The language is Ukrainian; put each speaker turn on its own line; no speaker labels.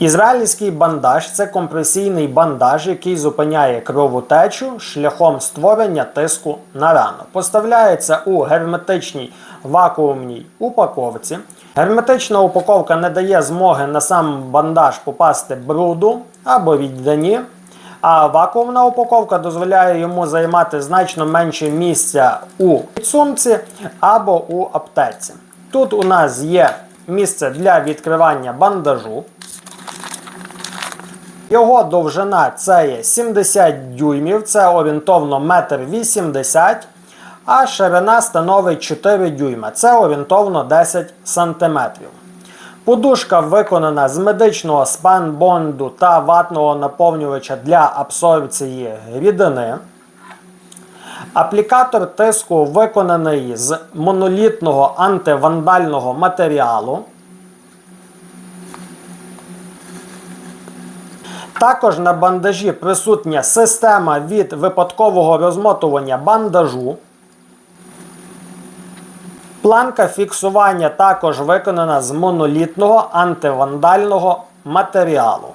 Ізраїльський бандаж це компресійний бандаж, який зупиняє кровотечу шляхом створення тиску на рану. Поставляється у герметичній вакуумній упаковці. Герметична упаковка не дає змоги на сам бандаж попасти бруду або рідині, а вакуумна упаковка дозволяє йому займати значно менше місця у підсумці або у аптеці. Тут у нас є місце для відкривання бандажу. Його довжина це є 70 дюймів, це орієнтовно 1,80 м, а ширина становить 4 дюйма, це орієнтовно 10 см. Подушка виконана з медичного спанбонду та ватного наповнювача для абсорбції рідини. Аплікатор тиску виконаний з монолітного антивандального матеріалу. Також на бандажі присутня система від випадкового розмотування бандажу. Планка фіксування також виконана з монолітного антивандального матеріалу.